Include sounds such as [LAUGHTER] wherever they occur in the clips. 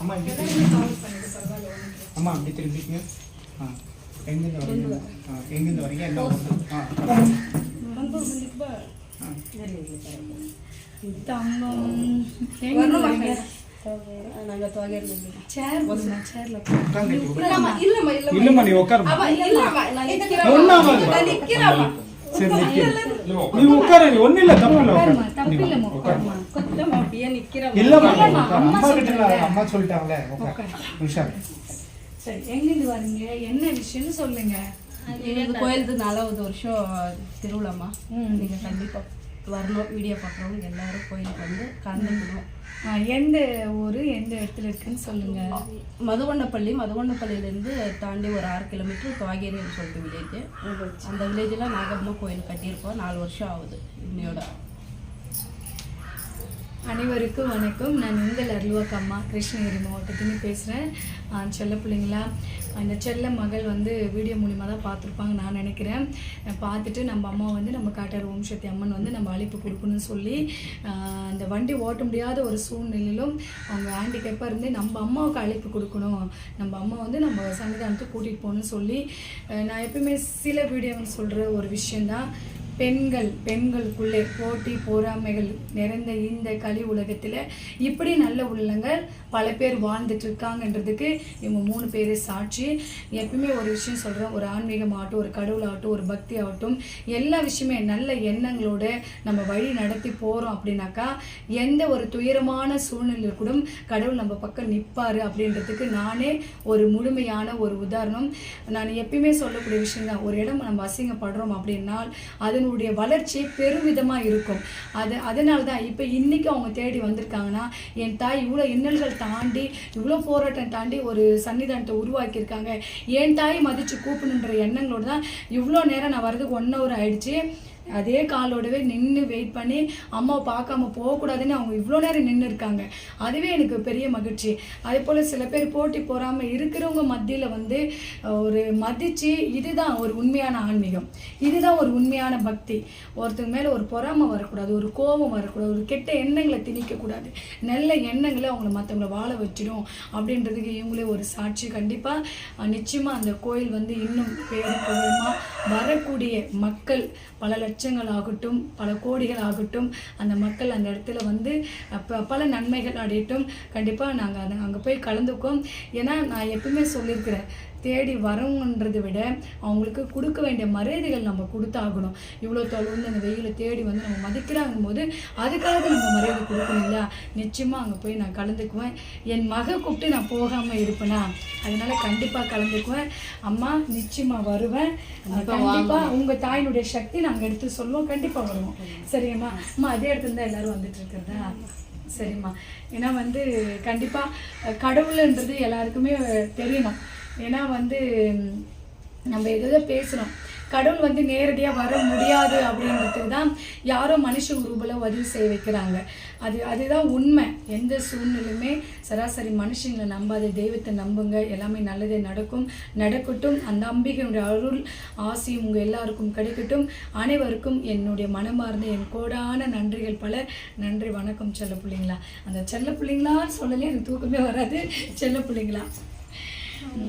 அம்மா இப்படி திரும்பி. அம்மா அப்படி திரும்பிக்கங்க ஆ எங்கேருந்து வரீங்க? ஆ எங்கேருந்து வரீங்க? என்ன ஆ. இல்லம்மா நீ உட்காருமா சரி நீ உட்காரு இல்லை தப்பு இல்லை உட்காரு. அப்படியே நிக்கிறேன் இல்லம்மா. அம்மா கிட்ட. அம்மா சொல்லிட்டாங்களே. உஷார் சரி எங்கிருந்து வரீங்க? என்ன விஷயம்னு சொல்லுங்க. எங்களுக்கு கோயிலுக்கு நாலாவது வருஷம் திருவிழாம்மா. ம். நீங்க கண்டிப்பா வரணும் வீடியோ பார்க்குறவங்க எல்லாரும் கோயிலுக்கு வந்து கலந்துக்கணும். எந்த ஊரு எந்த இடத்துல இருக்குன்னு சொல்லுங்க. மதுவண்ணப்பள்ளி மதுவண்ணப்பள்ளியிலேருந்து தாண்டி ஒரு ஆறு கிலோமீட்டர் துவாகேரின்னு சொல்லிட்டு வில்லேஜ் அந்த வில்லேஜில் நாகம்மா கோயில் கட்டியிருக்கோம். நாலு வருஷம் ஆகுது. இன்னையோட. அனைவருக்கும் வணக்கம். நான் உங்கள் அருள்வாக்கு அம்மா. கிருஷ்ணகிரி மாவட்டத்துலேருந்து பேசுகிறேன் செல்ல பிள்ளைங்களா? அந்த செல்ல மகள் வந்து வீடியோ மூலிமா தான் பார்த்துருப்பாங்க நான் நினைக்கிறேன். பார்த்துட்டு நம்ம அம்மா வந்து நம்ம காட்டார் ஓம் சக்தி அம்மன் வந்து நம்ம அழைப்பு கொடுக்கணும்னு சொல்லி அந்த வண்டி ஓட்ட முடியாத ஒரு சூழ்நிலையிலும் அவங்க ஹேண்டிகேப்பாக இருந்து நம்ம அம்மாவுக்கு அழைப்பு கொடுக்கணும். நம்ம அம்மா வந்து நம்ம சன்னிதானத்துக்கு கூட்டிகிட்டு போகணும்னு சொல்லி நான் எப்பயுமே சில வீடியோன்னு சொல்கிற ஒரு விஷயந்தான் பெண்கள் பெண்களுக்குள்ளே போட்டி பொறாமைகள் நிறைந்த இந்த கலி உலகத்தில் இப்படி நல்ல உள்ளங்கள் பல பேர் வாழ்ந்துட்டு இருக்காங்கன்றதுக்கு இவங்க மூணு பேர் சாட்சி. எப்பயுமே ஒரு விஷயம் சொல்கிறேன் ஒரு ஆன்மீகம் ஆகட்டும் ஒரு கடவுள் ஆகட்டும் ஒரு பக்தி ஆகட்டும் எல்லா விஷயமே நல்ல எண்ணங்களோட நம்ம வழி நடத்தி போகிறோம் அப்படின்னாக்கா எந்த ஒரு துயரமான சூழ்நிலையில் கூட கடவுள் நம்ம பக்கம் நிற்பார் அப்படின்றதுக்கு நானே ஒரு முழுமையான ஒரு உதாரணம். நான் எப்பயுமே சொல்லக்கூடிய விஷயம் தான் ஒரு இடம் நம்ம அசிங்கப்படுறோம் அப்படின்னால் அவங்களுடைய வளர்ச்சி பெருமிதமாக இருக்கும். அது அதனால தான் இப்போ இன்றைக்கி அவங்க தேடி வந்திருக்காங்கன்னா என் தாய் இவ்வளோ இன்னல்கள் தாண்டி இவ்வளோ போராட்டம் தாண்டி ஒரு சன்னிதானத்தை உருவாக்கியிருக்காங்க. என் தாய் மதித்து கூப்பிடுன்ற எண்ணங்களோட தான் இவ்வளோ நேரம் நான் வரதுக்கு ஒன் ஹவர் ஆயிடுச்சு. அதே காலோடவே நின்று வெயிட் பண்ணி அம்மாவை பார்க்காம போகக்கூடாதுன்னு அவங்க இவ்வளோ நேரம் நின்று இருக்காங்க அதுவே எனக்கு பெரிய மகிழ்ச்சி. அதே போல் சில பேர் போட்டி போகாமல் இருக்கிறவங்க மத்தியில் வந்து ஒரு மதித்து இதுதான் ஒரு உண்மையான ஆன்மீகம். இதுதான் ஒரு உண்மையான பக்தி. ஒருத்தங்க மேலே ஒரு பொறாமை வரக்கூடாது ஒரு கோபம் வரக்கூடாது ஒரு கெட்ட எண்ணங்களை திணிக்கக்கூடாது. நல்ல எண்ணங்களை அவங்கள மற்றவங்கள வாழ வச்சிடும் அப்படின்றதுக்கு இவங்களே ஒரு சாட்சி. கண்டிப்பாக நிச்சயமாக அந்த கோயில் வந்து இன்னும் பேரும் வரக்கூடிய மக்கள் பல லட்சங்கள் ஆகட்டும் பல கோடிகள் ஆகட்டும் அந்த மக்கள் அந்த இடத்துல வந்து அப்ப பல நன்மைகள் அடையட்டும். கண்டிப்பாக நாங்கள் அங்கே போய் கலந்துக்கோம் ஏன்னா நான் எப்பவுமே சொல்லியிருக்கிறேன் தேடி வரவங்கன்றதை விட அவங்களுக்கு கொடுக்க வேண்டிய மரியாதைகள் நம்ம கொடுத்தாகணும். இவ்வளோ தொலைவு அந்த வெயிலை தேடி வந்து நம்ம மதிக்கிறாங்கும் போது அதுக்காக நம்ம மரியாதை கொடுக்கணும் இல்லையா நிச்சயமாக அங்கே போய் நான் கலந்துக்குவேன். என் மக கூப்பிட்டு நான் போகாமல் இருப்பேனா? அதனால கண்டிப்பாக கலந்துக்குவேன். அம்மா நிச்சயமாக வருவேன். கண்டிப்பாக உங்கள் தாயினுடைய சக்தி நாங்கள் எடுத்து சொல்லுவோம். கண்டிப்பாக வருவோம். சரிங்கம்மா. அம்மா அதே இடத்துல தான் எல்லாரும் வந்துட்டு இருக்கிறதா? சரிம்மா. ஏன்னா வந்து கண்டிப்பாக கடவுள்ன்றது எல்லாருக்குமே தெரியணும் ஏன்னா வந்து நம்ம எதோ பேசுகிறோம் கடவுள் வந்து நேரடியாக வர முடியாது அப்படின்றதுக்கு தான் யாரோ மனுஷ உருவல உதவி செய்ய வைக்கிறாங்க. அது அதுதான் உண்மை. எந்த சூழ்நிலையுமே சராசரி மனுஷங்களை நம்பாத தெய்வத்தை நம்புங்க. எல்லாமே நல்லதே நடக்கும். நடக்கட்டும். அந்த அம்பிகையுடைய அருள் ஆசையும் உங்கள் எல்லாருக்கும் கிடைக்கட்டும். அனைவருக்கும் என்னுடைய மனமார்ந்த என் கோடான நன்றிகள் பல. நன்றி வணக்கம் செல்ல பிள்ளைங்களா அந்த செல்ல பிள்ளைங்களான்னு சொல்லலே எனக்கு தூக்கமே வராது. செல்ல பிள்ளைங்களா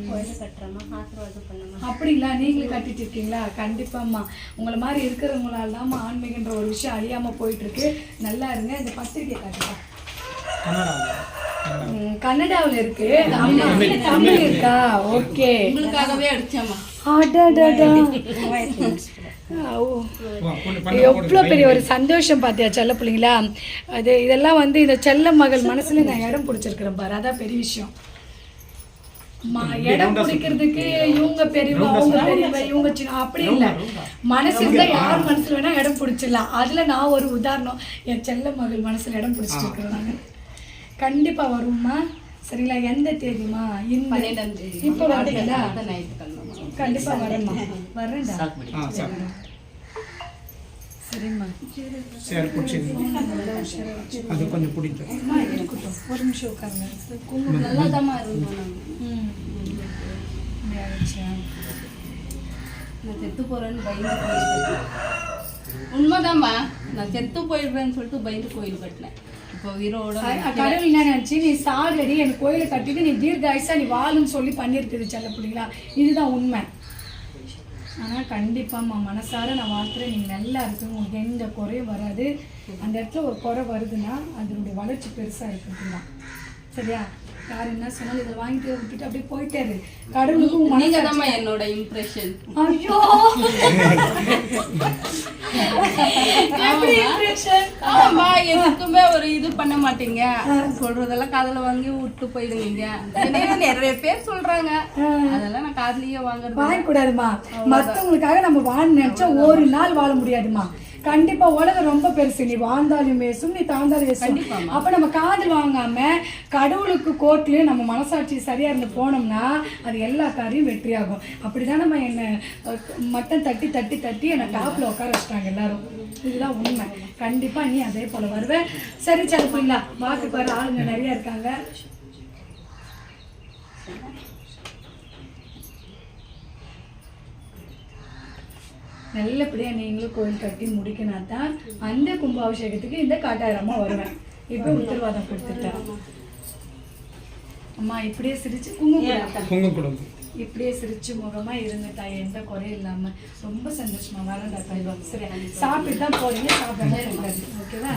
கோயில் கட்டுறோமா ஆசீர்வாதம் பண்ணுமா? அப்படிங்களா? நீங்களும் கட்டிட்டு இருக்கீங்களா? கண்டிப்பாம்மா. உங்களை மாதிரி இருக்கிறவங்களால தான் ஆன்மீகன்ற ஒரு விஷயம் அழியாம போயிட்டு இருக்கு நல்லா இருங்க. இந்த பத்திரிக்கை ம், கன்னடாவுல இருக்கு. தமிழ். இருக்கா? ஓகே. உங்களுக்காகவே எவ்வளோ பெரிய ஒரு சந்தோஷம் பார்த்தியா செல்ல பிள்ளைங்களா? அது இதெல்லாம் வந்து இந்த செல்ல மகள் மனசுல நான் இடம் பிடிச்சிருக்கிறேன் பாரு. அதான் பெரிய விஷயம். இடம் பிடிக்கிறதுக்கு இவங்க பெரியவங்க அவங்க பெரியவங்க இவங்க சின்ன அப்படி இல்ல. மனசுல யார் மனசுல வேணா இடம் பிடிச்சிடலாம். அதுல நான் ஒரு உதாரணம். என் செல்ல மகள் மனசுல இடம் நானு. கண்டிப்பா வரும்மா. சரிங்களா? எந்த தேதிமா இந்த இப்போ வரீங்களா அந்த ஞாயிற்றுக்கிழமை கண்டிப்பா வரேம்மா. [LAUGHS] வரேன்டா. சரி பிடிச்சிங்க அது கொஞ்சம் பிடிக்கும் ஒரு நிமிஷம் உட்காருங்க. நல்லா தான் இருந்தோம்? நான் செத்து போறேன்னு பயந்து கோயில் உண்மைதாம்மா. நான் செத்து போயிடுவேன்னு சொல்லிட்டு பயந்து கோயில் கட்டினேன் இப்போ உயிரோட கடவுள் என்ன நினைச்சு நீ சாகடி என் கோயிலை கட்டிட்டு நீ தீர்காயுசா நீ வாழுன்னு சொல்லி பண்ணியிருக்குது செல்ல பிள்ளைங்களா இதுதான் உண்மை. ஆனால் கண்டிப்பாம்மா மனசார நான் வாழ்த்துறேன். நீங்கள் நல்லா இருக்கு உங்களுக்கு எந்த குறையும் வராது. அந்த இடத்துல ஒரு குறை வருதுன்னா அதனுடைய வளர்ச்சி பெருசாக இருக்குது தான் சரியா? யார் என்ன சொன்னாலும் இதை வாங்கிட்டு விட்டுட்டு அப்படியே போயிட்டாரு. கடவுளுக்கு உன் நீங்க தான் என்னோட இம்ப்ரெஷன் ஐயோ? [LAUGHS] [LAUGHS] ஆமா. எதுக்குமே ஒரு இது பண்ண மாட்டீங்க. சொல்றதெல்லாம் காதுல வாங்கி விட்டு போயிடுவீங்க. நிறைய பேர் சொல்றாங்க. அதெல்லாம் நான் காதுலயே வாங்குறது வாழக்கூடாதுமா மத்தவங்களுக்காக நம்ம வாழ நினைச்சா ஒரு நாள் வாழ முடியாதுமா. கண்டிப்பா உலகம் ரொம்ப பெருசு. நீ வாழ்ந்தாலும் பேசும் நீ தாழ்ந்தாலும் பேசும் அப்ப நம்ம காதல் வாங்காம கடவுளுக்கு கோர்ட்லயும் நம்ம மனசாட்சி சரியா இருந்து போனோம்னா அது எல்லா காரியம் வெற்றியாகும். அப்படிதான் நம்ம என்ன அஹ், மட்டம் தட்டி தட்டி தட்டி என்னை டாப்ல உட்கார வச்சிட்டாங்க எல்லாரும். இதுதான் உண்மை. கண்டிப்பா நீ அதே போல வருவ. சரி சரி வாக்கு பாரு ஆளுங்க நிறைய இருக்காங்க. நல்லபடியாக நீங்களும் கோயில் கட்டி முடிக்கினா தான் அந்த கும்பாபிஷேகத்துக்கு இந்த காட்டாயிரமா வருவேன். இப்போ உத்தரவாதம் கொடுத்துட்டேன். அம்மா இப்படியே சிரிச்சு குங்குமம் இப்படியே சிரிச்சு முகமா இருந்துட்டா எந்த குறையும் இல்லாம. ரொம்ப சந்தோஷமா வரண்டா கைவம் சரி சாப்பிட்டு தான் போறீங்க சாப்பிடாம கூடாது ஓகேவா?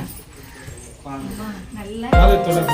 நல்லா நல்லா இருங்க.